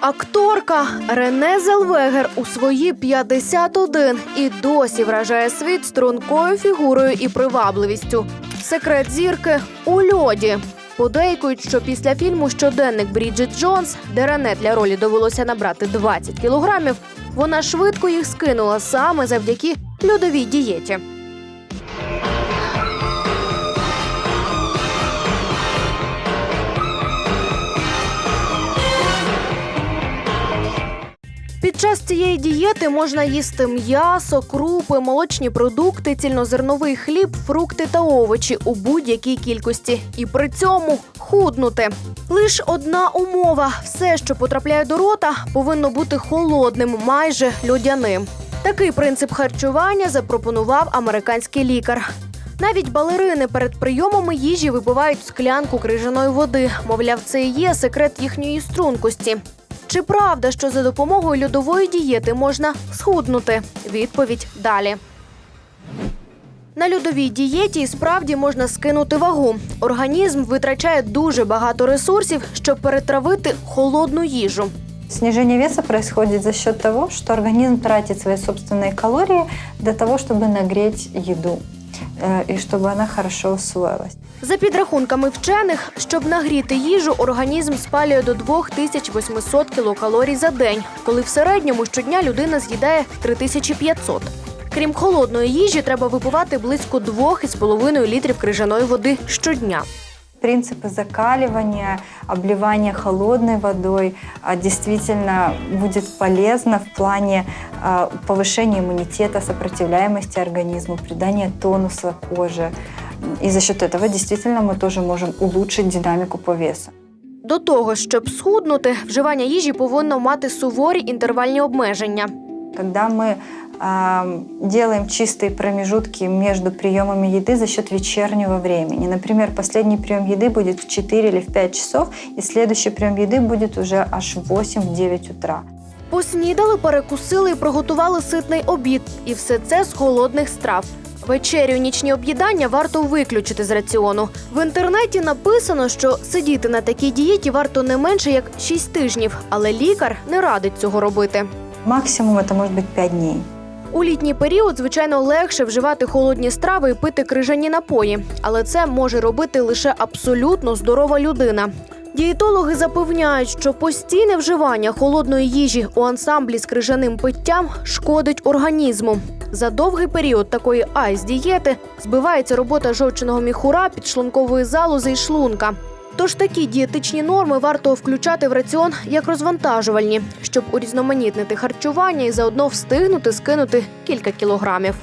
Акторка Рене Зелвегер у свої 51 і досі вражає світ стрункою фігурою і привабливістю. Секрет зірки у льоді. Подейкують, що після фільму Щоденник Бріджит Джонс, де Рене для ролі довелося набрати 20 кілограмів, вона швидко їх скинула саме завдяки льодовій дієті. Час цієї дієти можна їсти м'ясо, крупи, молочні продукти, цільнозерновий хліб, фрукти та овочі у будь-якій кількості, і при цьому худнути. Лиш одна умова: все, що потрапляє до рота, повинно бути холодним, майже льодяним. Такий принцип харчування запропонував американський лікар. Навіть балерини перед прийомами їжі випивають склянку крижаної води. Мовляв, це і є секрет їхньої стрункості. Чи правда, що за допомогою льодової дієти можна схуднути? Відповідь далі. На льодовій дієті і справді можна скинути вагу. Організм витрачає дуже багато ресурсів, щоб перетравити холодну їжу. Снижение веса происходит за счет того, что организм тратит свои собственные калории для того, чтобы нагреть еду э, и чтобы она хорошо усвоилась. За підрахунками вчених, щоб нагріти їжу, організм спалює до 2800 кілокалорій за день, коли в середньому щодня людина з'їдає 3500. Крім холодної їжі, треба випивати близько 2,5 літрів крижаної води щодня. Принципы закаливания, обливания холодной водой а, действительно будет полезно в плане а, повышения иммунитета, сопротивляемости организму, придания тонуса коже. И за счет этого действительно мы тоже можем улучшить динамику по весу. До того, щоб схуднути, вживання їжі повинно мати суворі інтервальні обмеження. Когда мы а, делаем чистые промежутки между приемами еды за счет вечернего времени. Например, последний прием еды будет в 4 или в 5 часов, и следующий прием еды будет уже аж в 8-9 утра. Поснідали, перекусили і приготували ситний обід. І все це з холодних страв. Вечерю і нічні об'їдання варто виключити з раціону. В інтернеті написано, що сидіти на такій дієті варто не менше як 6 тижнів, але лікар не радить цього робити. Максимум это может быть 5 дней. У літній період, звичайно, легше вживати холодні страви і пити крижані напої, але це може робити лише абсолютно здорова людина. Дієтологи запевняють, що постійне вживання холодної їжі у ансамблі з крижаним питтям шкодить організму. За довгий період такої айс-дієти збивається робота жовчного міхура, підшлункової залози і шлунка. Тож такі дієтичні норми варто включати в раціон як розвантажувальні, щоб урізноманітнити харчування і заодно встигнути скинути кілька кілограмів.